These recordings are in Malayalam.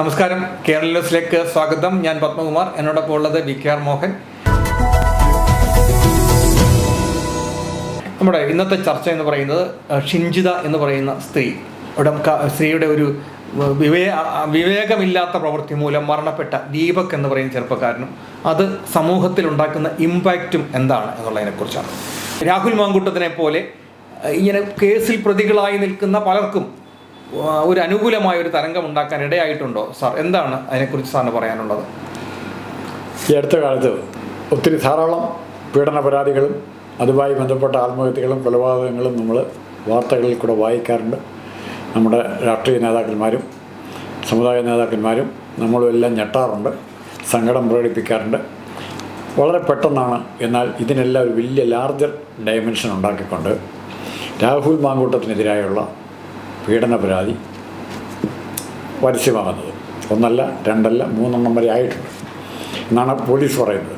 നമസ്കാരം. കേരള ന്യൂസിലേക്ക് സ്വാഗതം. ഞാൻ പത്മകുമാർ. എന്നോടൊപ്പം ഉള്ളത് വി കെ ആർ മോഹൻ. നമ്മുടെ ഇന്നത്തെ ചർച്ച എന്ന് പറയുന്നത് ഷിഞ്ചിത എന്ന് പറയുന്ന സ്ത്രീ. ഇവിടെ സ്ത്രീയുടെ ഒരു വിവേ വിവേകമില്ലാത്ത പ്രവൃത്തി മൂലം മരണപ്പെട്ട ദീപക് എന്ന് പറയുന്ന ചെറുപ്പക്കാരനും അത് സമൂഹത്തിൽ ഉണ്ടാക്കുന്ന ഇമ്പാക്റ്റും എന്താണ് എന്നുള്ളതിനെക്കുറിച്ചാണ് രാഹുൽ മാങ്കൂട്ടത്തിനെ പോലെ ഇങ്ങനെ കേസിൽ പ്രതികളായി നിൽക്കുന്ന പലർക്കും ഒരു അനുകൂലമായ ഒരു തരംഗം ഉണ്ടാക്കാൻ ഇടയായിട്ടുണ്ടോ? സാർ എന്താണ് അതിനെക്കുറിച്ച് സാറിന് പറയാനുള്ളത്? ഈ അടുത്ത കാലത്ത് ഒത്തിരി ധാരാളം പീഡന പരാതികളും അതുമായി ബന്ധപ്പെട്ട ആത്മഹത്യകളും കൊലപാതകങ്ങളും നമ്മൾ വാർത്തകളിൽ കൂടെ വായിക്കാറുണ്ട്. നമ്മുടെ രാഷ്ട്രീയ നേതാക്കന്മാരും സമുദായ നേതാക്കന്മാരും നമ്മളും എല്ലാം ഞെട്ടാറുണ്ട് സങ്കടം പ്രകടിപ്പിക്കാറുണ്ട്. വളരെ പെട്ടെന്നാണ് എന്നാൽ ഇതിനെല്ലാം ഒരു വലിയ ലാർജർ ഡയമെൻഷൻ ഉണ്ടാക്കിക്കൊണ്ട് രാഹുൽ മാങ്കൂട്ടത്തിനെതിരായുള്ള പീഡന പരാതി പരസ്യമാകുന്നത്. ഒന്നല്ല രണ്ടല്ല മൂന്നെണ്ണം വരെ ആയിട്ടുണ്ട്. എന്നാണ് പോലീസ് പറയുന്നത്.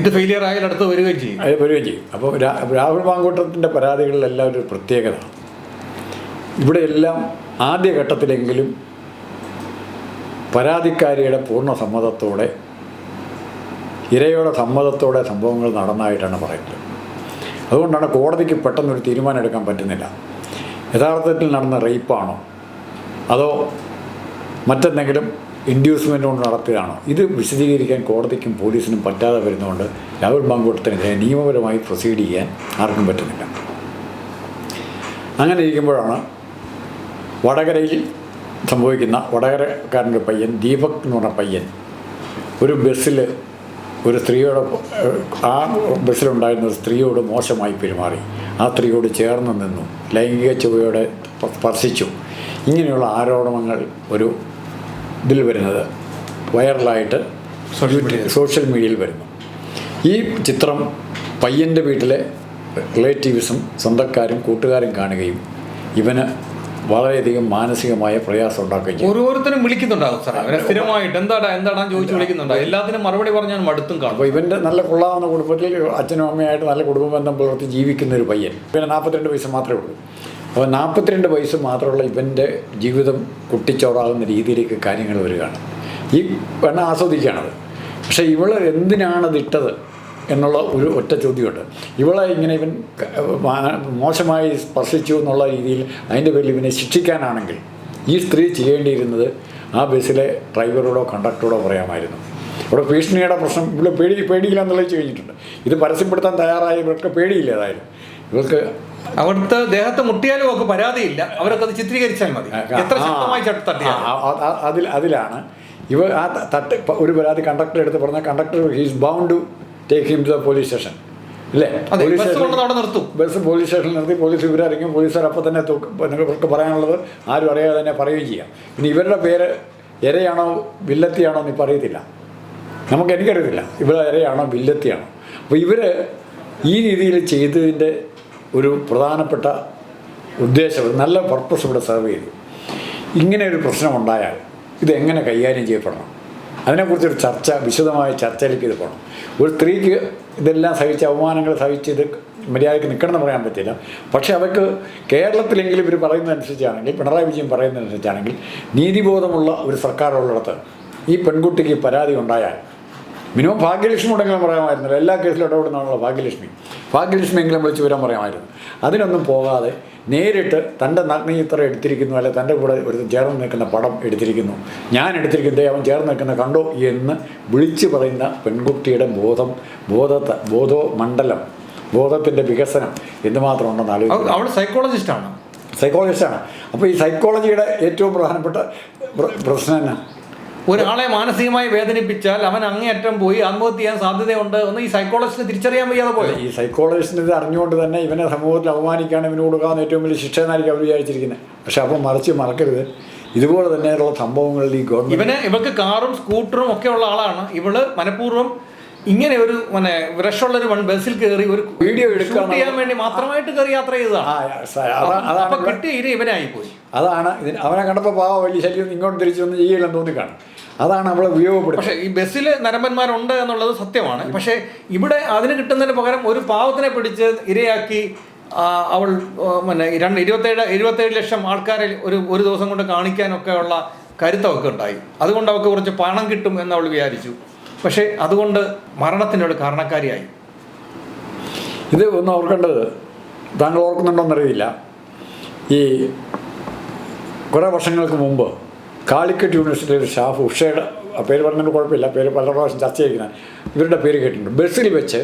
ഇത് ഫെയിലിയർ ആയാൽ അടുത്ത് വരികയും ചെയ്യും. അത് വരികയും ചെയ്യും. അപ്പോൾ രാഹുൽ മാങ്കൂട്ടത്തിന്റെ പരാതികളിലെല്ലാം ഒരു പ്രത്യേകത ഇവിടെയെല്ലാം ആദ്യഘട്ടത്തിലെങ്കിലും പരാതിക്കാരിയുടെ പൂർണ സമ്മതത്തോടെ ഇരയുടെ സമ്മതത്തോടെ സംഭവങ്ങൾ നടന്നതായിട്ടാണ് പറയുന്നത്. അതുകൊണ്ടാണ് കോടതിക്ക് പെട്ടെന്നൊരു തീരുമാനം എടുക്കാൻ പറ്റുന്നില്ല. യഥാർത്ഥത്തിൽ നടന്ന റേപ്പാണോ? അതോ മറ്റെന്തെങ്കിലും ഇൻഡ്യൂസ്മെന്റ് കൊണ്ട് നടത്തുകയാണോ ഇത് വിശദീകരിക്കാൻ കോടതിക്കും പോലീസിനും പറ്റാതെ വരുന്നതുകൊണ്ട് രാഹുൽ മാങ്കൂട്ടത്തിനെതിരെ നിയമപരമായി പ്രൊസീഡ് ചെയ്യാൻ ആർക്കും പറ്റുന്നില്ല. അങ്ങനെ ഇരിക്കുമ്പോഴാണ് വടകരയിൽ സംഭവിക്കുന്ന വടകരക്കാരന്റെ പയ്യൻ ദീപക് എന്ന് പറഞ്ഞ പയ്യൻ ഒരു ബസ്സിൽ ഒരു സ്ത്രീയോട് ആ ബസ്സിലുണ്ടായിരുന്ന ഒരു സ്ത്രീയോട് മോശമായി പെരുമാറി. ആ സ്ത്രീയോട് ചേർന്ന് നിന്നു. ലൈംഗിക ചുവയോടെ സ്പർശിച്ചു. ഇങ്ങനെയുള്ള ആരോപണങ്ങൾ ഒരു ഇതിൽ വരുന്നത്. വൈറലായിട്ട് സോഷ്യൽ മീഡിയയിൽ വരുന്നു. ഈ ചിത്രം പയ്യന്റെ വീട്ടിലെ റിലേറ്റീവ്സും സ്വന്തക്കാരും കൂട്ടുകാരും കാണുകയും ഇവന് വളരെയധികം മാനസികമായ പ്രയാസം ഉണ്ടാക്കുകയും ഓരോരുത്തരും വിളിക്കുന്നുണ്ടാവും സാർ അവരെ സ്ഥിരമായിട്ട് എന്താടാ എന്താടാ ചോദിച്ചു വിളിക്കുന്നുണ്ട് എല്ലാത്തിനും മറുപടി പറഞ്ഞാൽ മടുത്തും കാണും. അപ്പോൾ ഇവന്റെ നല്ല കൊള്ളാവുന്ന കുടുംബത്തിൽ അച്ഛനും അമ്മയായിട്ട് നല്ല കുടുംബ ബന്ധം പുലർത്തി ജീവിക്കുന്ന ഒരു പയ്യൻ. പിന്നെ നാൽപ്പത്തിരണ്ട് വയസ്സ് മാത്രമേ ഉള്ളൂ. അപ്പോൾ നാൽപ്പത്തിരണ്ട് വയസ്സ് മാത്രമുള്ള ഇവന്റെ ജീവിതം കുട്ടിച്ചോറാകുന്ന രീതിയിലേക്ക് കാര്യങ്ങൾ വരികയാണ്. ഈ പെണ്ണ ആസ്വദിക്കുകയാണത്. പക്ഷേ ഇവൾ എന്തിനാണത് ഇട്ടത് എന്നുള്ള ഒരു ഒറ്റ ചോദ്യമുണ്ട്. ഇവളെ ഇങ്ങനെ ഇവൻ മോശമായി സ്പർശിച്ചു എന്നുള്ള രീതിയിൽ അതിന്റെ പേരിൽ ഇവനെ ശിക്ഷിക്കാനാണെങ്കിൽ ഈ സ്ത്രീ ചെയ്യേണ്ടിയിരുന്നത് ആ ബസ്സിലെ ഡ്രൈവറോടോ കണ്ടക്ടറോടോ പറയാമായിരുന്നു. ഇവിടെ ഭീഷണിയുടെ പ്രശ്നം ഇവിടെ പേടി പേടിയില്ല എന്നുള്ളത് കഴിഞ്ഞിട്ടുണ്ട് ഇത് പരസ്യപ്പെടുത്താൻ തയ്യാറായ ഇവർക്ക് പേടിയില്ല ഏതായാലും. ഇവർക്ക് അവിടുത്തെ ദേഹത്ത് മുട്ടിയാലും ഒക്കെ പരാതിയില്ല. അവരൊക്കെ അത് ചിത്രീകരിച്ചാൽ മതി. എത്ര ശക്തമായി അതിൽ അതിലാണ്. ഇവ ആ തട്ട് ഒരു പരാതി കണ്ടക്ടർ എടുത്ത് പറഞ്ഞാൽ conductor he's bound to take him to the police station അല്ലേ പോലീസ് സ്റ്റേഷൻ- നിർത്തും. ബസ് പോലീസ് സ്റ്റേഷനിൽ നിർത്തി പോലീസ് ഇവരറിയിക്കും പോലീസുകാർ അപ്പോൾ തന്നെ നിങ്ങൾക്ക് പറയാനുള്ളത് ആരും അറിയാതെ തന്നെ പറയുകയും ചെയ്യാം. ഇനി ഇവരുടെ പേര് ഇരയാണോ വില്ലത്തിയാണോ എന്ന് പറയത്തില്ല അറിയത്തില്ല. നമുക്ക് എനിക്കറിയത്തില്ല. ഇവിടെ ഇരയാണോ വില്ലത്തിയാണോ. അപ്പോൾ ഇവർ ഈ രീതിയിൽ ചെയ്തതിന്റെ ഒരു പ്രധാനപ്പെട്ട ഉദ്ദേശം നല്ല പർപ്പസ് ഇവിടെ സെർവ് ചെയ്തു. ഇങ്ങനെ ഒരു പ്രശ്നമുണ്ടായാൽ ഇതെങ്ങനെ കൈകാര്യം ചെയ്യപ്പെടണം? അതിനെക്കുറിച്ചൊരു ചർച്ച വിശദമായ ചർച്ചയിലേക്ക് ഇത് പോകണം. ഒരു സ്ത്രീക്ക് ഇതെല്ലാം സഹിച്ച് അവമാനങ്ങൾ സഹിച്ച് ഇത് മര്യാദയ്ക്ക് നിൽക്കണമെന്ന് പറയാൻ പറ്റില്ല. പക്ഷേ അവർക്ക് കേരളത്തിലെങ്കിലും ഇവർ പറയുന്നതനുസരിച്ചാണെങ്കിൽ പിണറായി വിജയൻ പറയുന്നതനുസരിച്ചാണെങ്കിൽ നീതിബോധമുള്ള ഒരു സർക്കാർ ഉള്ളിടത്ത് ഈ പെൺകുട്ടിക്ക് പരാതി ഉണ്ടായാൽ മിനിമം ഭാഗ്യലക്ഷ്മിയോടെങ്കിലും പറയാമായിരുന്നില്ല. എല്ലാ കേസിലും ഇടപെടുന്നതാണല്ലോ ഭാഗ്യലക്ഷ്മി. ഭാഗ്യലക്ഷ്മി എങ്കിലും വിളിച്ച് വരാൻ പറയാമായിരുന്നു. അതിനൊന്നും പോകാതെ നേരിട്ട് തന്റെ നഗ്നചിത്രം എടുത്തിരിക്കുന്നു അല്ലെ തന്റെ കൂടെ ഒരു ചേർന്ന് നിൽക്കുന്ന പടം എടുത്തിരിക്കുന്നു. ഞാൻ എടുത്തിരിക്കുന്നത് അവൻ ചേർന്ന് നിൽക്കുന്ന കണ്ടോ എന്ന് വിളിച്ചു പറയുന്ന പെൺകുട്ടിയുടെ ബോധം ബോധ ബോധോ മണ്ഡലം ബോധത്തിന്റെ വികസനം എന്തുമാത്രം ഉണ്ടെന്ന് ആലോചിക്കുക അവൾ സൈക്കോളജിസ്റ്റാണ്. സൈക്കോളജിസ്റ്റാണ്. അപ്പോൾ ഈ സൈക്കോളജിയുടെ ഏറ്റവും പ്രധാനപ്പെട്ട പ്ര- പ്രശ്നം എന്നാ? ഒരാളെ മാനസികമായി വേദനിപ്പിച്ചാൽ അവൻ അങ്ങേയറ്റം പോയി ആത്മഹത്യ ചെയ്യാൻ സാധ്യതയുണ്ട് എന്ന് ഈ സൈക്കോളജിസ്റ്റിന് തിരിച്ചറിയാൻ വയ്യാതെ പോയി? ഈ സൈക്കോളജിസ്റ്റിന് ഇത് അറിഞ്ഞുകൊണ്ട് തന്നെ ഇവനെ സമൂഹത്തിൽ അവമാനിക്കാണ് ഇവന് കൊടുക്കാവുന്ന ഏറ്റവും വലിയ ശിക്ഷ എന്നായിരിക്കും അവർ വിചാരിച്ചിരിക്കുന്നത് പക്ഷെ അപ്പം മറിച്ച് മറക്കരുത്. ഇതുപോലെ തന്നെയുള്ള സംഭവങ്ങളിൽ ഈ ഗവൺമെന്റ് ഇവന് ഇവക്ക് കാറും സ്കൂട്ടറും ഒക്കെ ഉള്ള ആളാണ്. ഇവൾ മനഃപൂർവം ഇങ്ങനെ ഒരു പിന്നെ വിഷമുള്ള ഒരു ബസ്സിൽ കയറി ഒരു വീഡിയോ എടുക്കാൻ ചെയ്യാൻ വേണ്ടി മാത്രമായിട്ട് കയറി യാത്ര ചെയ്തതാണ്. കിട്ടിയ ഇര ഇവനായി പോയി. അതാണ് അവനെ കണ്ടപ്പോൾ പാവ വലിയ ശല്യം ഇങ്ങോട്ട് തിരിച്ചൊന്നും ചെയ്യില്ലെന്ന് തോന്നിക്കാണും. അതാണ് നമ്മളെ ഉപയോഗപ്പെടുത്തുന്നത്. പക്ഷേ ഈ ബസ്സിൽ നരമ്പന്മാരുണ്ട് എന്നുള്ളത് സത്യമാണ്. പക്ഷേ ഇവിടെ അതിന് കിട്ടുന്നതിന് പകരം ഒരു പാവത്തിനെ പിടിച്ച് ഇരയാക്കി അവൾ പിന്നെ രണ്ട് ഇരുപത്തേഴ് ഇരുപത്തേഴ് ലക്ഷം ആൾക്കാരെ ഒരു ഒരു ദിവസം കൊണ്ട് കാണിക്കാനൊക്കെ ഉള്ള കരുത്തമൊക്കെ ഉണ്ടായി. അതുകൊണ്ട് അവൾക്ക് കുറച്ച് പണം കിട്ടും എന്ന് അവൾ വിചാരിച്ചു. പക്ഷേ അതുകൊണ്ട് മരണത്തിനൊരു കാരണക്കാരിയായി. ഇത് ഒന്ന് ഓർക്കേണ്ടത് താങ്കൾ ഓർക്കുന്നുണ്ടോന്നറിയില്ല. ഈ കുറേ വർഷങ്ങൾക്ക് മുമ്പ് കാലിക്കറ്റ് യൂണിവേഴ്സിറ്റിയിലെ ഒരു സ്റ്റാഫ് ഉഷയുടെ പേര് പറഞ്ഞതിന് കുഴപ്പമില്ല. പേര് പല പ്രാവശ്യം ചർച്ച ചെയ്യുന്ന ഇവരുടെ പേര് കേട്ടിട്ടുണ്ട്. ബസ്സിൽ വെച്ച്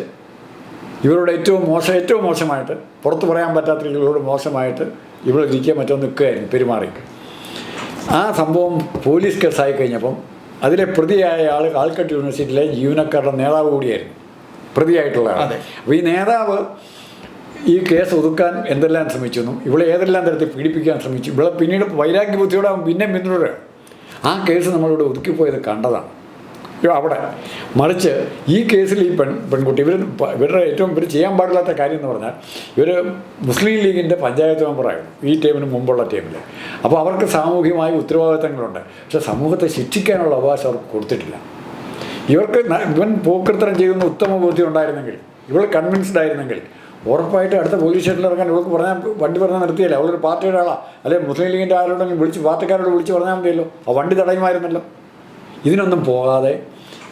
ഇവരോട് ഏറ്റവും മോശം ഏറ്റവും മോശമായിട്ട് പുറത്ത് പറയാൻ പറ്റാത്ത രീതിയിലൂടെ മോശമായിട്ട് ഇവിടെ ഇരിക്കുക മറ്റോ നിൽക്കുകയായിരുന്നു പെരുമാറി ആ സംഭവം പോലീസ് കേസായി കഴിഞ്ഞപ്പം അതിലെ പ്രതിയായ ആൾ കാലിക്കറ്റ് യൂണിവേഴ്സിറ്റിയിലെ ജീവനക്കാരുടെ നേതാവ് കൂടിയായിരുന്നു. പ്രതിയായിട്ടുള്ള ആൾ അതെ. അപ്പോൾ ഈ നേതാവ് ഈ കേസ് ഒതുക്കാൻ എന്തെല്ലാം ശ്രമിച്ചു എന്നും ഇവിടെ ഏതെല്ലാം തരത്തിൽ പീഡിപ്പിക്കാൻ ശ്രമിച്ചു ഇവിടെ പിന്നീട് വൈരാഗ്യ ബുദ്ധിയോടെ പിന്നെ പിന്തുടരുക ആ കേസ് നമ്മളിവിടെ ഒതുക്കിപ്പോയത് കണ്ടതാണ്. അവിടെ മറിച്ച് ഈ കേസിൽ ഈ പെൺ പെൺകുട്ടി ഇവർ ഇവരുടെ ഏറ്റവും ഇവർ ചെയ്യാൻ പാടില്ലാത്ത കാര്യം എന്ന് പറഞ്ഞാൽ ഇവർ മുസ്ലിം ലീഗിന്റെ പഞ്ചായത്ത് മെമ്പറായിരുന്നു ഈ ടീമിന് മുമ്പുള്ള ടീമിൽ അപ്പോൾ അവർക്ക് സാമൂഹികമായ ഉത്തരവാദിത്തങ്ങളുണ്ട്. പക്ഷേ സമൂഹത്തെ ശിക്ഷിക്കാനുള്ള അവകാശം അവർക്ക് കൊടുത്തിട്ടില്ല. ഇവർക്ക് ഇവൻ പോക്കൃത്തരം ചെയ്യുന്ന ഉത്തമ ബോധ്യം ഉണ്ടായിരുന്നെങ്കിൽ ഇവൾ കൺവിൻസ്ഡ് ആയിരുന്നെങ്കിൽ ഉറപ്പായിട്ട് അടുത്ത പോലീസ് സ്റ്റേഷനിൽ ഇറങ്ങാൻ ഇവൾക്ക് പറഞ്ഞാൽ വണ്ടി പറഞ്ഞാൽ നിർത്തിയല്ലേ അവളൊരു പാർട്ടിയുടെ ആളാണ് അല്ലെങ്കിൽ മുസ്ലിം ലീഗിന്റെ ആരോടെങ്കിലും വിളിച്ച് പാർട്ടിക്കാരോട് വിളിച്ച് പറഞ്ഞാൽ മതിയല്ലോ. ആ വണ്ടി തടയുമായിരുന്നല്ലോ. ഇതിനൊന്നും പോകാതെ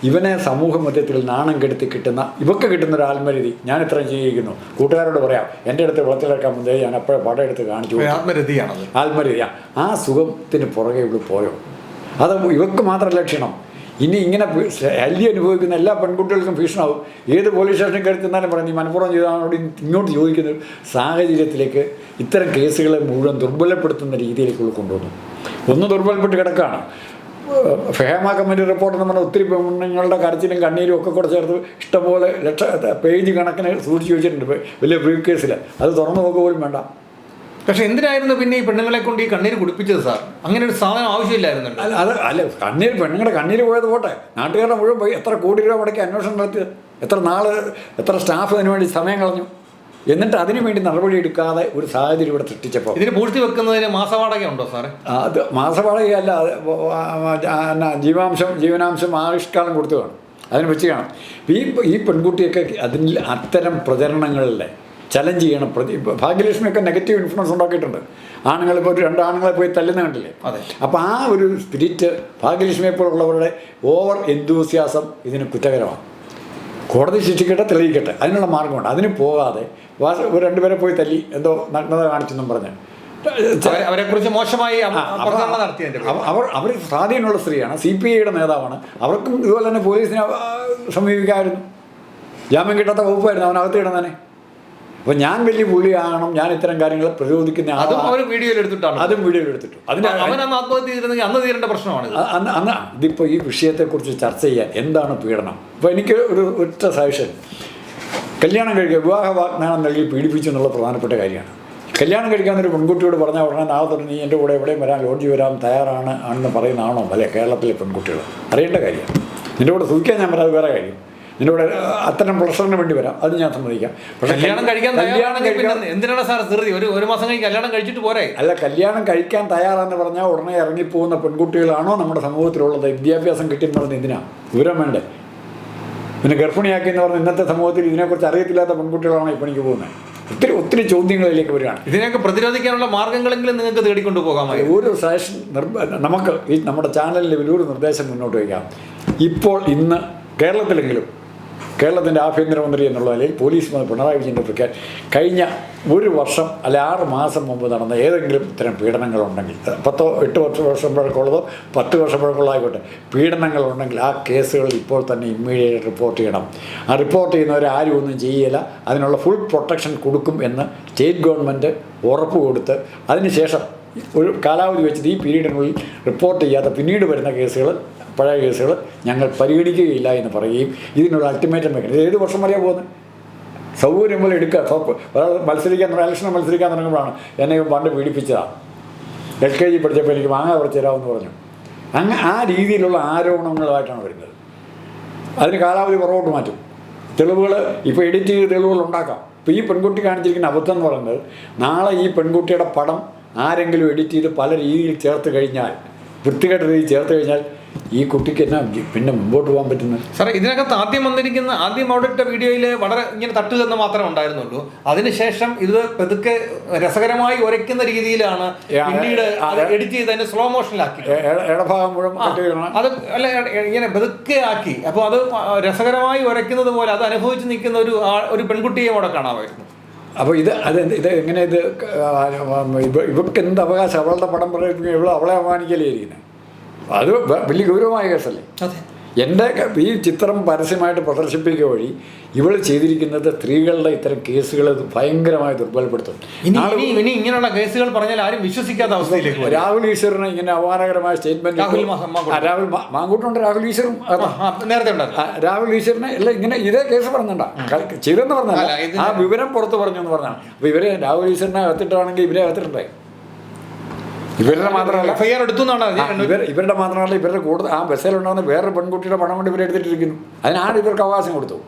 ഇവനെ സമൂഹ മധ്യത്തിൽ നാണം കെടുത്തി കിട്ടുന്ന ഇവക്ക് കിട്ടുന്ന ഒരു ആത്മരീതി ഞാൻ ഇത്രയും ചെയ്യിക്കുന്നു. കൂട്ടുകാരോട് പറയാം എന്റെ അടുത്ത് വെള്ളത്തിലിറക്കാൻ മുതേ ഞാൻ അപ്പോഴേ പടം എടുത്ത് കാണിച്ചു ആത്മരതിയാണ് ആത്മരതിയാണ് ആ സുഖത്തിന് പുറകെ ഇവിടെ പോയോ? അത് ഇവക്ക് മാത്രം ക്ഷീണം. ഇനി ഇങ്ങനെ ശല്യം അനുഭവിക്കുന്ന എല്ലാ പെൺകുട്ടികൾക്കും ഭീഷണമാവും. ഏത് പോലീസ് സ്റ്റേഷനിൽ കയറി ചെന്നാലും പറയും നീ മനഃപൂർവം ചെയ്താണോട് ഇങ്ങോട്ട് ചോദിക്കുന്ന സാഹചര്യത്തിലേക്ക് ഇത്തരം കേസുകളെ മുഴുവൻ ദുർബലപ്പെടുത്തുന്ന രീതിയിലേക്ക് കൊണ്ടുവന്നു. ഒന്ന് ദുർബലപ്പെട്ട് കിടക്കുകയാണ് ഫെഹമ കമ്മിറ്റി റിപ്പോർട്ട് നമ്മുടെ ഒത്തിരി പെണ്ണുങ്ങളുടെ കരച്ചിലും കണ്ണീരും ഒക്കെ കൂടെ ചേർത്ത് ഇഷ്ടംപോലെ ലക്ഷ പേജ് കണക്കിന് സൂക്ഷിച്ച് വെച്ചിട്ടുണ്ട്. വലിയ ബ്രീഫ് കേസിൽ അത് തുറന്നു നോക്കുക പോലും വേണ്ട. പക്ഷെ എന്തിനായിരുന്നു പിന്നെ ഈ പെണ്ണുങ്ങളെ കൊണ്ട് ഈ കണ്ണീര് കുടിപ്പിച്ചത് സാർ? അങ്ങനെ ഒരു സാധനം ആവശ്യമില്ലായിരുന്നു അല്ല അത് അല്ല കണ്ണീർ പെണ്ണുങ്ങളുടെ കണ്ണീര് പോയത് പോട്ടെ. നാട്ടുകാരുടെ മുഴുവൻ പോയി എത്ര കോടി രൂപ മുടക്കി അന്വേഷണം നടത്തിയത് എത്ര നാൾ എത്ര സ്റ്റാഫ് അതിനു വേണ്ടി സമയം കളഞ്ഞു. എന്നിട്ട് അതിനു വേണ്ടി നടപടി എടുക്കാതെ ഒരു സാഹചര്യം ഇവിടെ സൃഷ്ടിച്ചപ്പോൾ. ഇതിന് പൂഴ്ത്തി വെക്കുന്നതിന് മാസവാടക ഉണ്ടോ സാറേ? അത് മാസവാടകയല്ല എന്നാ ജീവാംശം ജീവനാംശം ആവിഷ്കാരം കൊടുത്തു വേണം അതിന് വെച്ച് കാണാം. ഈ ഈ പെൺകുട്ടിയൊക്കെ അതിൽ അത്തരം പ്രചരണങ്ങളിലെ ചലഞ്ച് ചെയ്യണം. പ്രതി ഭാഗ്യലക്ഷ്മിയൊക്കെ നെഗറ്റീവ് ഇൻഫ്ലുവൻസ് ഉണ്ടാക്കിയിട്ടുണ്ട്. ആണുങ്ങളെ ഒരു രണ്ട് ആണുങ്ങളെ പോയി തല്ലുന്ന കണ്ടില്ലേ? അതെ. അപ്പോൾ ആ ഒരു സ്പിരിറ്റ് ഭാഗ്യലക്ഷ്മിയെ പോലുള്ളവരുടെ ഓവർ എന്തൂസിയാസം ഇതിന് കുറ്റകരമാണ്. കോടതി ശിക്ഷിക്കട്ടെ തെളിയിക്കട്ടെ. അതിനുള്ള മാർഗമുണ്ട്. അതിന് പോകാതെ ഒരു രണ്ടുപേരെ പോയി തല്ലി എന്തോ നഗ്നത കാണിച്ചെന്നും പറഞ്ഞ്. അവരെ- കുറിച്ച് മോശമായി അവർ അവർ സ്വാധീനമുള്ള സ്ത്രീയാണ്. സി പി ഐയുടെ നേതാവാണ്. അവർക്കും ഇതുപോലെ തന്നെ പോലീസിനെ സമീപിക്കാമായിരുന്നു ജാമ്യം കിട്ടാത്ത വകുപ്പായിരുന്നു. അവനകത്ത് കിടന്നനെ അപ്പോൾ ഞാൻ വലിയ പുള്ളിയാകണം ഞാൻ ഇത്തരം കാര്യങ്ങൾ പ്രതിരോധിക്കുന്ന അതും അവർ വീഡിയോയിൽ എടുത്തിട്ടാണ്. അതും വീഡിയോയിൽ എടുത്തിട്ടു. അതിന് അവൻ അന്ന് ആത്മഹത്യ ചെയ്തിരുന്നെങ്കിൽ അന്ന് തീരേണ്ട അന്ന് അന്ന് ഇതിപ്പോൾ ഈ വിഷയത്തെക്കുറിച്ച് ചർച്ച ചെയ്യാൻ എന്താണ് പീഡനം? അപ്പോൾ എനിക്ക് ഒരു ഒറ്റ സജഷൻ. കല്യാണം കഴിക്കുക വിവാഹ വാഗ്ദാനം നൽകി പീഡിപ്പിച്ചു എന്നുള്ള പ്രധാനപ്പെട്ട കാര്യമാണ്. കല്യാണം കഴിക്കാൻ ഒരു പെൺകുട്ടിയോട് പറഞ്ഞാൽ ഉടനെ നാളെ തൊട്ട് നീ എന്റെ കൂടെ എവിടെയും വരാൻ ലോഡ്ജ് വരാൻ തയ്യാറാണ് ആണെന്ന് പറയുന്നതാണോ അല്ലെ കേരളത്തിലെ പെൺകുട്ടികൾ അറിയേണ്ട കാര്യമാണ് നിന്റെ കൂടെ സൂക്ഷിക്കാൻ ഞാൻ പറയാം അത് വേറെ കാര്യം. ആ, അത്തരം പ്ലഷറിന് വേണ്ടി വരാം. അത് ഞാൻ സമ്മതിക്കാം. പക്ഷേ കല്യാണം കഴിക്കാൻ കല്യാണം കഴിക്കാൻ എന്തിനാണ് സാർ ധൃതി? ഒരു ഒരു മാസം കഴിഞ്ഞ് കല്യാണം കഴിച്ചിട്ട് പോരെ? അല്ല കല്യാണം കഴിക്കാൻ തയ്യാറാന്ന് പറഞ്ഞാൽ ഉടനെ ഇറങ്ങിപ്പോകുന്ന പെൺകുട്ടികളാണോ നമ്മുടെ സമൂഹത്തിലുള്ളത്? വിദ്യാഭ്യാസം കിട്ടിയെന്ന് പറഞ്ഞ് എന്തിനാ? വിവരം വേണ്ടേ? പിന്നെ ഗർഭിണിയാക്കി എന്ന് പറഞ്ഞാൽ ഇന്നത്തെ സമൂഹത്തിൽ ഇതിനെക്കുറിച്ച് അറിയത്തില്ലാത്ത പെൺകുട്ടികളാണ് ഈ പണിക്ക് പോകുന്നത്? ഒത്തിരി ഒത്തിരി ചോദ്യങ്ങളിലേക്ക് വരികയാണ്. ഇതിനെയൊക്കെ പ്രതിരോധിക്കാനുള്ള മാർഗങ്ങളെങ്കിലും നിങ്ങൾക്ക് തേടിക്കൊണ്ട് പോകാം ഒരു സജഷൻ നമുക്ക് ഈ നമ്മുടെ ചാനലിൽ വലിയൊരു നിർദ്ദേശം മുന്നോട്ട് വയ്ക്കാം. ഇപ്പോൾ ഇന്ന് കേരളത്തിലെങ്കിലും കേരളത്തിന്റെ ആഭ്യന്തരമന്ത്രി എന്നുള്ള നിലയിൽ പോലീസ് മന്ത്രി പിണറായി വിജയന്റെ പ്രഖ്യാൻ കഴിഞ്ഞ ഒരു വർഷം അല്ല ആറ് മാസം മുമ്പ് നടന്ന ഏതെങ്കിലും ഇത്തരം പീഡനങ്ങളുണ്ടെങ്കിൽ പത്തോ എട്ട് വർഷം വർഷം പഴക്കമുള്ളതോ പത്ത് വർഷം പഴക്കമുള്ളതായിക്കോട്ടെ പീഡനങ്ങളുണ്ടെങ്കിൽ ആ കേസുകൾ ഇപ്പോൾ തന്നെ ഇമ്മീഡിയറ്റ് റിപ്പോർട്ട് ചെയ്യണം. ആ റിപ്പോർട്ട് ചെയ്യുന്നവർ ആരും ഒന്നും ചെയ്യില്ല അതിനുള്ള ഫുൾ പ്രൊട്ടക്ഷൻ കൊടുക്കും എന്ന് സ്റ്റേറ്റ് ഗവൺമെന്റ് ഉറപ്പ് കൊടുത്ത് അതിനുശേഷം ഒരു കാലാവധി വെച്ചിട്ട് ഈ പീരീഡിനുള്ളിൽ റിപ്പോർട്ട് ചെയ്യാത്ത പിന്നീട് വരുന്ന കേസുകൾ പഴയ കേസുകൾ ഞങ്ങൾ പരിഗണിക്കുകയില്ല എന്ന് പറയുകയും ഇതിനൊരു അൾട്ടിമേറ്റം വെക്കണം ഏത് വർഷം വരെയാണ് പോകുന്നത്? സൗകര്യം പോലെ എടുക്കുക. തോപ്പ് ഒരാൾ മത്സരിക്കാൻ തുടങ്ങി ഇലക്ഷന് മത്സരിക്കാൻ തുടങ്ങുമ്പോഴാണ് എന്നെ പണ്ട് പീഡിപ്പിച്ചതാണ് എൽ കെ ജി പഠിച്ചപ്പോൾ എനിക്ക് മാങ്ങ കുറച്ച് തരാമെന്ന് പറഞ്ഞു. അങ്ങ് ആ രീതിയിലുള്ള ആരോപണങ്ങളായിട്ടാണ് വരുന്നത്. അതിന് കാലാവധി പുറകോട്ട് മാറ്റും. തെളിവുകൾ ഇപ്പോൾ എഡിറ്റ് ചെയ്ത് തെളിവുകൾ ഉണ്ടാക്കാം. ഇപ്പോൾ ഈ പെൺകുട്ടി കാണിച്ചിരിക്കുന്ന അബദ്ധം എന്ന് പറയുന്നത് നാളെ ഈ പെൺകുട്ടിയുടെ പടം ആരെങ്കിലും എഡിറ്റ് ചെയ്ത് പല രീതിയിൽ ചേർത്ത് കഴിഞ്ഞാൽ വൃത്തികെട്ട രീതിയിൽ ചേർത്ത് കഴിഞ്ഞാൽ ഈ കുട്ടിക്ക് എന്നാ പിന്നെ മുമ്പോട്ട് പോകാൻ പറ്റുന്നത്? സാറേ ഇതിനകത്ത് ആദ്യം വന്നിരിക്കുന്ന ആദ്യം അവിടെ ഇട്ട വീഡിയോയിൽ വളരെ ഇങ്ങനെ തട്ടുക എന്ന് മാത്രമേ ഉണ്ടായിരുന്നുള്ളൂ. അതിനുശേഷം ഇത് പെതുക്കെ രസകരമായി ഉരയ്ക്കുന്ന രീതിയിലാണ് പിന്നീട് എഡിറ്റ് ചെയ്ത് അതിനെ സ്ലോ മോഷനിലാക്കി ഇടഭാഗം മുഴുവൻ അത് അല്ല ഇങ്ങനെ പെതുക്കെ ആക്കി. അപ്പോൾ അത് രസകരമായി ഉരയ്ക്കുന്നത് പോലെ അത് അനുഭവിച്ച് നിൽക്കുന്ന ഒരു ഒരു പെൺകുട്ടിയെ അവിടെ കാണാമായിരുന്നു. അപ്പോൾ ഇത് അത് ഇത് എങ്ങനെ ഇത് ഇവർക്ക് എന്ത് അവകാശം? അവളുടെ പടം പറയുമ്പോൾ ഇവളെ അവളെ അപമാനിക്കലേ ഇരിക്കുന്നത് അത് വലിയ ഗൗരവമായ കേസല്ലേ? എന്റെ ഈ ചിത്രം പരസ്യമായിട്ട് പ്രദർശിപ്പിക്കുക വഴി ഇവൾ ചെയ്തിരിക്കുന്നത് സ്ത്രീകളുടെ ഇത്തരം കേസുകൾ ഭയങ്കരമായി ദുർബലപ്പെടുത്തും. ഇനി ഇങ്ങനെയുള്ള കേസുകൾ പറഞ്ഞാൽ ആരും വിശ്വസിക്കാത്ത അവസ്ഥയിലേക്ക് രാഹുൽ ഈശ്വറിന് ഇങ്ങനെ അപമാനകരമായ സ്റ്റേറ്റ്മെന്റ് രാഹുൽ രാഹുൽ മാങ്കൂട്ടുണ്ട് രാഹുൽ ഈശ്വറും. നേരത്തെ രാഹുൽ ഈശ്വറിനെ അല്ല ഇങ്ങനെ ഇതേ കേസ് പറഞ്ഞണ്ട ചെയ്തെന്ന് പറഞ്ഞല്ല. ആ വിവരം പുറത്ത് പറഞ്ഞു എന്ന് പറഞ്ഞാണ്. അപ്പൊ ഇവരെ രാഹുൽ ഈശ്വറിനെ അകത്തിട്ടാണെങ്കിൽ ഇവരെ അകത്തിട്ടുണ്ടേ? ഇവരുടെ മാത്രമല്ല. എഫ്ഐആർ എടുത്തു എന്നാണ് ഇവർ ഇവരുടെ മാത്രമല്ല ഇവരുടെ കൂടുതൽ ആ ബസ്സിലുണ്ടാകുന്ന വേറൊരു പെൺകുട്ടിയുടെ പണം കൊണ്ട് ഇവരെ എടുത്തിട്ടിരിക്കുന്നു. അതിനാണ് ഇവർക്ക് അവകാശം കൊടുത്തു.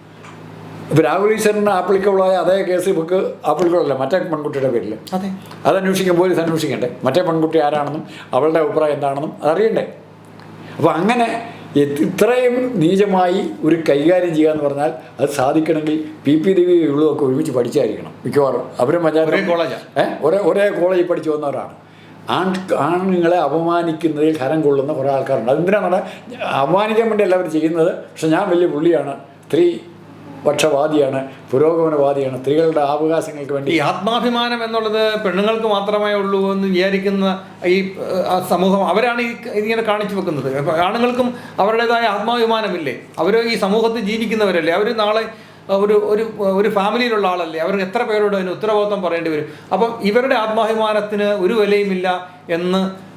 ഇപ്പം രാഹുൽ ഈശ്വരന് ആപ്ലിക്കബിളായ അതേ കേസ് ഇവർക്ക് ആപ്ലിക്കബിൾ അല്ല മറ്റേ പെൺകുട്ടിയുടെ പേരിൽ അതെ. അത് അന്വേഷിക്കാൻ പോലീസ് അന്വേഷിക്കണ്ടേ? മറ്റേ പെൺകുട്ടി ആരാണെന്നും അവളുടെ അഭിപ്രായം എന്താണെന്നും അതറിയണ്ടേ? അപ്പോൾ അങ്ങനെ ഇത്രയും നീചമായി ഒരു കൈകാര്യം ചെയ്യുക എന്ന് പറഞ്ഞാൽ അത് സാധിക്കണമെങ്കിൽ പി പി ദേവി ഇവളുമൊക്കെ ഒരുമിച്ച് പഠിച്ചായിരിക്കണം. മിക്കവാറും. അവരും മജാ ഒരേ കോളേജാ? ഏ? ഒരേ ഒരേ കോളേജിൽ പഠിച്ചു വന്നവരാണ്. ആൺ ആണുങ്ങളെ അപമാനിക്കുന്നതിൽ ഹരം കൊള്ളുന്ന കുറേ ആൾക്കാരുണ്ട്. അതെന്തിനാണ് അപമാനിക്കാൻ വേണ്ടി എല്ലാവരും ചെയ്യുന്നത്. പക്ഷെ ഞാൻ വലിയ പുള്ളിയാണ്. സ്ത്രീ പക്ഷവാദിയാണ് പുരോഗമനവാദിയാണ്. സ്ത്രീകളുടെ അവകാശങ്ങൾക്ക് വേണ്ടി ഈ ആത്മാഭിമാനം എന്നുള്ളത് പെണ്ണുങ്ങൾക്ക് മാത്രമേ ഉള്ളൂ എന്ന് വിചാരിക്കുന്ന ഈ സമൂഹം അവരാണ് ഈ ഇങ്ങനെ കാണിച്ചു വെക്കുന്നത്. ആണുങ്ങൾക്കും അവരുടേതായ ആത്മാഭിമാനമില്ലേ? അവർ ഈ സമൂഹത്തിൽ ജീവിക്കുന്നവരല്ലേ? അവർ നാളെ ഒരു ഒരു ഒരു ഫാമിലിയിലുള്ള ആളല്ലേ? അവർക്ക് എത്ര പേരോട് അതിന് ഉത്തരവാദിത്വം പറയേണ്ടി വരും? അപ്പം ഇവരുടെ ആത്മാഭിമാനത്തിന് ഒരു വിലയുമില്ല എന്ന്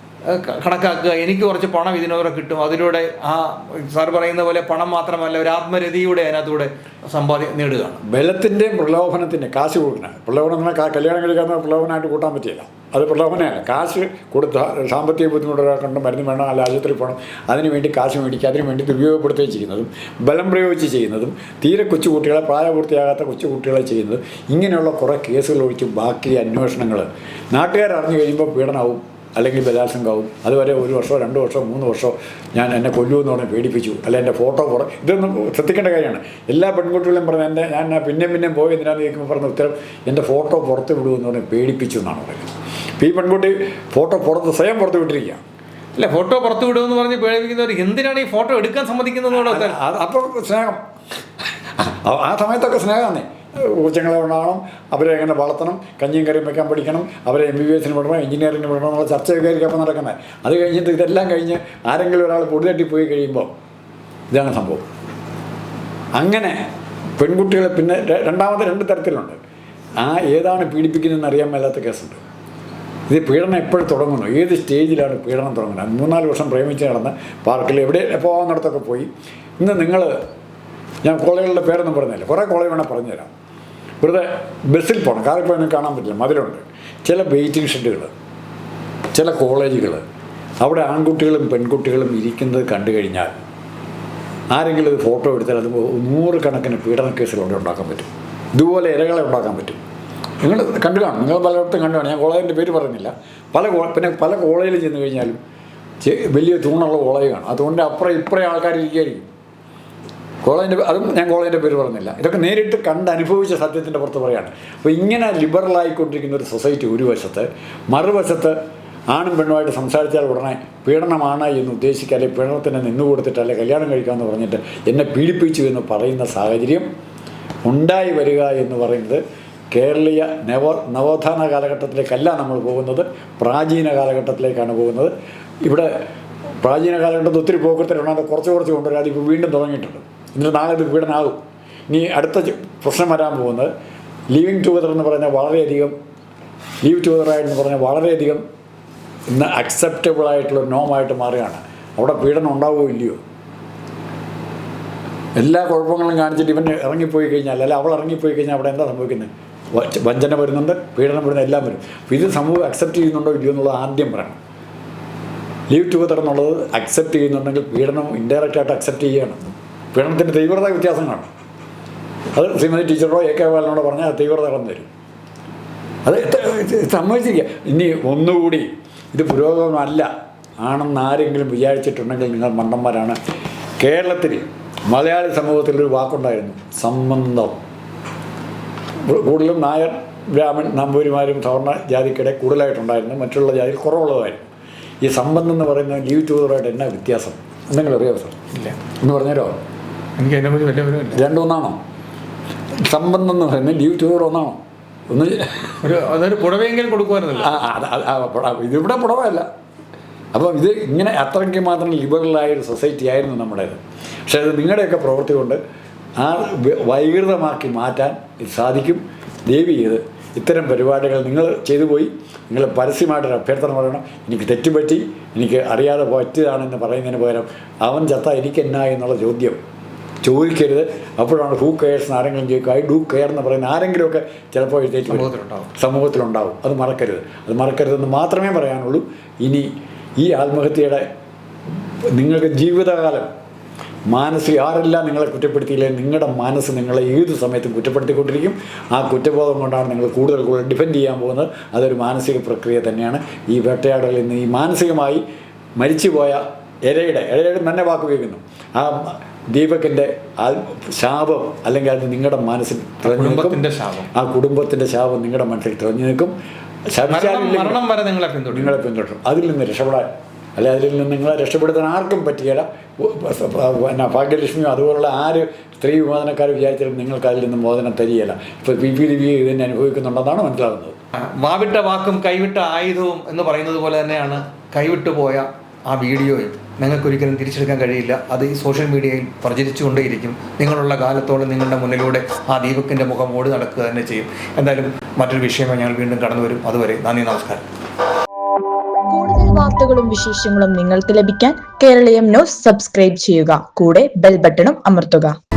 കണക്കാക്കുക. എനിക്ക് കുറച്ച് പണം ഇതിനോടെ കിട്ടും. അതിലൂടെ ആ സാർ പറയുന്ന പോലെ പണം മാത്രമല്ല ഒരു ആത്മരതിയുടെ അതിനകത്തൂടെ സമ്പാദ്യം നേടുകയാണ് ബലത്തിന്റെ പ്രലോഭനത്തിന്റെ കാശ് കൊടുക്കണം. പ്രലോഭനം കല്യാണം കഴിക്കാൻ പ്രലോഭനമായിട്ട് കൂട്ടാൻ പറ്റില്ല. അത് പ്രലോഭനമല്ല. കാശ് കൊടുത്ത സാമ്പത്തിക ബുദ്ധിമുട്ടുകൾ കൊണ്ട് മരുന്ന് വേണം അല്ല ആശുപത്രി പോകണം. അതിന് വേണ്ടി കാശ് മേടിക്കുക അതിന് വേണ്ടി ദുരുപയോഗപ്പെടുത്തുകയും ചെയ്യുന്നതും ബലം പ്രയോഗിച്ച് ചെയ്യുന്നതും തീരെ കൊച്ചു കുട്ടികളെ പ്രായപൂർത്തിയാകാത്ത കൊച്ചു കുട്ടികളെ ചെയ്യുന്നതും ഇങ്ങനെയുള്ള കുറേ കേസുകൾ ഒഴിച്ച് ബാക്കി അന്വേഷണങ്ങൾ നാട്ടുകാർ അറിഞ്ഞു കഴിയുമ്പോൾ പീഡനമാവും അല്ലെങ്കിൽ ബലാത്സംഗമാവും. അതുവരെ ഒരു വർഷമോ രണ്ട് വർഷമോ മൂന്ന് വർഷമോ ഞാൻ എന്നെ കൊല്ലൂ എന്ന് പറഞ്ഞ് പേടിപ്പിച്ചു. അല്ല എന്റെ ഫോട്ടോ പുറ ഇതൊന്നും ശ്രദ്ധിക്കേണ്ട കാര്യമാണ്. എല്ലാ പെൺകുട്ടികളും പറഞ്ഞ എന്റെ ഞാൻ പിന്നെയും പിന്നെയും പോയി എന്തിനാന്ന് ചോദിക്കുമ്പോൾ പറഞ്ഞ ഉത്തരം എന്റെ ഫോട്ടോ പുറത്ത് വിടുമെന്ന് പറഞ്ഞ് പേടിപ്പിച്ചു എന്നാണ് പറയുന്നത്. അപ്പോൾ ഈ പെൺകുട്ടി ഫോട്ടോ പുറത്ത് സ്വയം പുറത്ത് വിട്ടിരിക്കുക അല്ല ഫോട്ടോ പുറത്ത് വിടുമെന്ന് പറഞ്ഞ് പേടിപ്പിക്കുന്നവർ എന്തിനാണ് ഈ ഫോട്ടോ എടുക്കാൻ സമ്മതിക്കുന്നത് അപ്പോൾ സ്നേഹം. ആ- ആ സമയത്തൊക്കെ സ്നേഹമാണേ ഊച്ചങ്ങളെ ഉണ്ടാവണം അവരെ എങ്ങനെ വളർത്തണം? കഞ്ഞിയും കറിയും വെക്കാൻ പഠിക്കണം. അവരെ എം ബി ബി എസിന് വിടണം എഞ്ചിനീയറിംഗിന് വിടണം എന്നുള്ള ചർച്ചയൊക്കെ അപ്പോൾ നടക്കുന്നത്. അത് കഴിഞ്ഞിട്ട് ഇതെല്ലാം കഴിഞ്ഞ് ആരെങ്കിലും ഒരാൾ പൊടിതട്ടി പോയി കഴിയുമ്പോൾ ഇതാണ് സംഭവം. അങ്ങനെ പെൺകുട്ടികളെ പിന്നെ രണ്ടാമത്തെ രണ്ട് തരത്തിലുണ്ട്. ആ ഏതാണ് പീഡിപ്പിക്കുന്നതെന്ന് അറിയാൻ മേലാത്ത കേസുണ്ട്. ഇത് പീഡനം എപ്പോഴും തുടങ്ങുന്നു. ഏത് സ്റ്റേജിലാണ് പീഡനം തുടങ്ങുന്നത്? മൂന്നാൽ വർഷം പ്രേമിച്ച് നടന്ന് പാർക്കിൽ എവിടെ പോകാവുന്നിടത്തൊക്കെ പോയി. ഇന്ന് നിങ്ങൾ ഞാൻ കോളേജുകളുടെ പേരൊന്നും പറഞ്ഞില്ല. കുറേ കോളേജ് വേണേൽ പറഞ്ഞുതരാം. വെറുതെ ബസ്സിൽ പോകണം കാറിൽ പോയി കാണാൻ പറ്റില്ല. മതിലുണ്ട്. ചില വെയിറ്റിംഗ് ഷെഡുകൾ ചില കോളേജുകൾ അവിടെ ആൺകുട്ടികളും പെൺകുട്ടികളും ഇരിക്കുന്നത് കണ്ടു കഴിഞ്ഞാൽ ആരെങ്കിലും ഒരു ഫോട്ടോ എടുത്താൽ അത് നൂറുകണക്കിന് പീഡന കേസുകൾ അവിടെ ഉണ്ടാക്കാൻ പറ്റും. ഇതുപോലെ ഇരകളെ ഉണ്ടാക്കാൻ പറ്റും. നിങ്ങൾ കണ്ടു കാണും. നിങ്ങൾ പലയിടത്തും കണ്ടു കാണും. ഞാൻ കോളേജിന്റെ പേര് പറഞ്ഞില്ല പല പിന്നെ പല കോളേജിൽ ചെന്ന് കഴിഞ്ഞാലും വലിയ തൂണുള്ള കോളേജ് കാണും. അതുകൊണ്ട് അപ്പുറം ഇപ്പുറം ആൾക്കാർ ഇരിക്കുകയായിരിക്കും കോളേജിന്റെ അതും ഞാൻ കോളേജിന്റെ പേര് പറഞ്ഞില്ല. ഇതൊക്കെ നേരിട്ട് കണ്ട് അനുഭവിച്ച സത്യത്തിന്റെ പുറത്ത് പറയാണ്. അപ്പോൾ ഇങ്ങനെ ലിബറലായിക്കൊണ്ടിരിക്കുന്ന ഒരു സൊസൈറ്റി ഒരു വശത്ത് മറുവശത്ത് ആണും പെണ്ണുമായിട്ട് സംസാരിച്ചാൽ ഉടനെ പീഡനമാണ് എന്ന് ഉദ്ദേശിക്കാതെ പീഡനത്തിന് നിന്ന് കൊടുത്തിട്ട് അല്ലെങ്കിൽ കല്യാണം കഴിക്കാമെന്ന് പറഞ്ഞിട്ട് എന്നെ പീഡിപ്പിച്ചു എന്ന് പറയുന്ന സാഹചര്യം ഉണ്ടായി വരിക എന്ന് പറയുന്നത് കേരളീയ നവ നവോത്ഥാന കാലഘട്ടത്തിലേക്കല്ല നമ്മൾ പോകുന്നത് പ്രാചീന കാലഘട്ടത്തിലേക്കാണ് പോകുന്നത്. ഇവിടെ പ്രാചീന കാലഘട്ടത്തിൽ ഒത്തിരി പോക്കത്തിലുണ്ട് അത് കുറച്ച് കുറച്ച് കൊണ്ടുവരാതെ ഇപ്പോൾ വീണ്ടും തുടങ്ങിയിട്ടുണ്ട്. എന്നിട്ട് നാളെ ഒരു പീഡനാകും ഇനി അടുത്ത പ്രശ്നം വരാൻ പോകുന്നത് ലീവിങ് ടുഗദർ എന്ന് പറഞ്ഞാൽ വളരെയധികം ലീവ് ടുഗദറായെന്ന് പറഞ്ഞാൽ വളരെയധികം ഇന്ന് അക്സെപ്റ്റബിൾ ആയിട്ടുള്ള നോമായിട്ട് മാറുകയാണ്. അവിടെ പീഡനം ഉണ്ടാവുമോ ഇല്ലയോ? എല്ലാ കുഴപ്പങ്ങളും കാണിച്ചിട്ട് ഇവൻ ഇറങ്ങിപ്പോയി കഴിഞ്ഞാൽ അല്ല അവൾ ഇറങ്ങിപ്പോയി കഴിഞ്ഞാൽ അവിടെ എന്താ സംഭവിക്കുന്നത്? വഞ്ചന വരുന്നുണ്ട് പീഡനം വരുന്ന എല്ലാം വരും. അപ്പോൾ ഇത് സമൂഹം അക്സെപ്റ്റ് ചെയ്യുന്നുണ്ടോ ഇല്ലയോ എന്നുള്ളത് ആദ്യം പറയണം. ലീവ് ടുഗദർ എന്നുള്ളത് അക്സെപ്റ്റ് ചെയ്യുന്നുണ്ടെങ്കിൽ പീഡനം ഇൻഡയറക്റ്റായിട്ട് അക്സെപ്റ്റ് ചെയ്യുകയാണ്. പീഡനത്തിന്റെ തീവ്രത വ്യത്യാസം കാണും അത് ശ്രീമതി ടീച്ചറോ എ കെ ബാലനോടോ പറഞ്ഞാൽ ആ തീവ്രത കടന്നു വരും. അത് സമ്മതിച്ചിരിക്കുക. ഇനി ഒന്നുകൂടി ഇത് പുരോഗമനമല്ല. ആണെന്ന് ആരെങ്കിലും വിചാരിച്ചിട്ടുണ്ടെങ്കിൽ നിങ്ങൾ മണ്ടന്മാരാണ്. കേരളത്തിൽ മലയാളി സമൂഹത്തിൽ ഒരു വാക്കുണ്ടായിരുന്നു. സംബന്ധം. കൂടുതലും നായർ ബ്രാഹ്മൺ നമ്പൂരിമാരും സവർണ ജാതിക്കിടെ കൂടുതലായിട്ടുണ്ടായിരുന്നു. മറ്റുള്ള ജാതിയിൽ കുറവുള്ളതായിരുന്നു. ഈ സംബന്ധം എന്ന് പറയുന്നത് ലീവ് ടൂതറായിട്ട് എന്നാ വ്യത്യാസം? എന്തെങ്കിലും അറിയാമോ സാർ? ഇല്ല. എന്ന് പറഞ്ഞാലോ? എനിക്ക് അതിനെക്കുറിച്ച് വലിയ വിവരമില്ല. രണ്ടൊന്നാണോ സംബന്ധം എന്ന് പറയുന്നത് ലീവ് ടു ഒന്നാണോ ഒന്ന് ഒരു അതൊരു പുടവെങ്കിലും കൊടുക്കുമായിരുന്നല്ലോ. ഇതിവിടെ പുടവല്ല അപ്പം ഇത് ഇങ്ങനെ അത്രയ്ക്ക് മാത്രം ലിബറലായ ഒരു സൊസൈറ്റി ആയിരുന്നു നമ്മുടേത് പക്ഷേ അത് നിങ്ങളുടെയൊക്കെ പ്രവൃത്തി കൊണ്ട് ആ വൈകൃതമാക്കി മാറ്റാൻ ഇത് സാധിക്കും. ദേവി ചെയ്ത് ഇത്തരം പരിപാടികൾ നിങ്ങൾ ചെയ്തു പോയി. നിങ്ങൾ പരസ്യമായിട്ടൊരു അഭ്യർത്ഥന പറയണം. എനിക്ക് തെറ്റുപറ്റി എനിക്ക് അറിയാതെ പറ്റിയതാണെന്ന് പറയുന്നതിന് പകരം അവൻ ചത്ത എനിക്കെന്നാ എന്നുള്ള ചോദ്യം ചോദിക്കരുത്. അപ്പോഴാണ് ഹൂ കെയർസ് എന്ന് ആരെങ്കിലും ചോദിക്കുക. ഐ ഡു കെയർ എന്ന് പറയുന്ന ആരെങ്കിലുമൊക്കെ ചിലപ്പോൾ വരും. സമൂഹത്തിലുണ്ടാവും. സമൂഹത്തിലുണ്ടാവും. അത് മറക്കരുത്. അത് മറക്കരുതെന്ന് മാത്രമേ പറയാനുള്ളൂ. ഇനി ഈ ആത്മഹത്യയുടെ നിങ്ങൾക്ക് ജീവിതകാലം മാനസിക ആരെല്ലാം നിങ്ങളെ കുറ്റപ്പെടുത്തിയില്ലേ? നിങ്ങളുടെ മനസ്സ് നിങ്ങളെ ഏത് സമയത്തും കുറ്റപ്പെടുത്തിക്കൊണ്ടിരിക്കും. ആ കുറ്റബോധം കൊണ്ടാണ് നിങ്ങൾ കൂടുതൽ കൂടുതൽ ഡിഫെൻഡ് ചെയ്യാൻ പോകുന്നത്. അതൊരു മാനസിക പ്രക്രിയ തന്നെയാണ്. ഈ വേട്ടയാടലിൽ നിന്ന് ഈ മാനസികമായി മരിച്ചുപോയ ഇരയുടെ ഇരയുടെ തന്നെ വാക്ക് ഉപയോഗിക്കുന്നു. ആ ദീപകിന്റെ ശാപം അല്ലെങ്കിൽ അത് നിങ്ങളുടെ മനസ്സിൽ തിളങ്ങി നിൽക്കും. കുടുംബത്തിന്റെ ശാപം. ആ കുടുംബത്തിന്റെ ശാപം നിങ്ങളുടെ മനസ്സിൽ തിരഞ്ഞു നിൽക്കും. മരണം വരെ നിങ്ങളെ പിന്തുടരും. നിങ്ങളെ പിന്തുടരും. അതിൽ നിന്ന് രക്ഷപ്പെടാൻ അല്ലെ അതിൽ നിന്ന് നിങ്ങളെ രക്ഷപ്പെടുത്താൻ ആർക്കും പറ്റിയല്ല പിന്നെ ഭാഗ്യലക്ഷ്മിയോ അതുപോലുള്ള ആര് സ്ത്രീ വിമോചനക്കാർ വിചാരിച്ചാലും നിങ്ങൾക്ക് അതിൽ നിന്ന് മോചനം തരികയില്ല ഇപ്പോൾ പി പി വി ഇതിനെ അനുഭവിക്കുന്നുണ്ടെന്നാണ് മനസ്സിലാകുന്നത്. വാവിട്ട വാക്കും കൈവിട്ട ആയുധവും എന്ന് പറയുന്നത് പോലെ തന്നെയാണ് കൈവിട്ടു പോയ ആ വീഡിയോയും. നിങ്ങൾക്കൊരിക്കലും തിരിച്ചെടുക്കാൻ കഴിയില്ല. അത് ഈ സോഷ്യൽ മീഡിയയിൽ പ്രചരിച്ചുകൊണ്ടേയിരിക്കും. നിങ്ങളുള്ള കാലത്തോളം നിങ്ങളുടെ മുന്നിലൂടെ ആ ദീപക്കിന്റെ മുഖം ഓടി നടക്കുക തന്നെ ചെയ്യും. എന്തായാലും മറ്റൊരു വിഷയമായി ഞങ്ങൾ വീണ്ടും കടന്നു വരും. അതുവരെ നന്ദി നമസ്കാരം. കൂടുതൽ വാർത്തകളും വിശേഷങ്ങളും നിങ്ങൾക്ക് ലഭിക്കാൻ കേരളീയം ന്യൂസ് സബ്സ്ക്രൈബ് ചെയ്യുക. കൂടെ ബെൽ ബട്ടണും അമർത്തുക.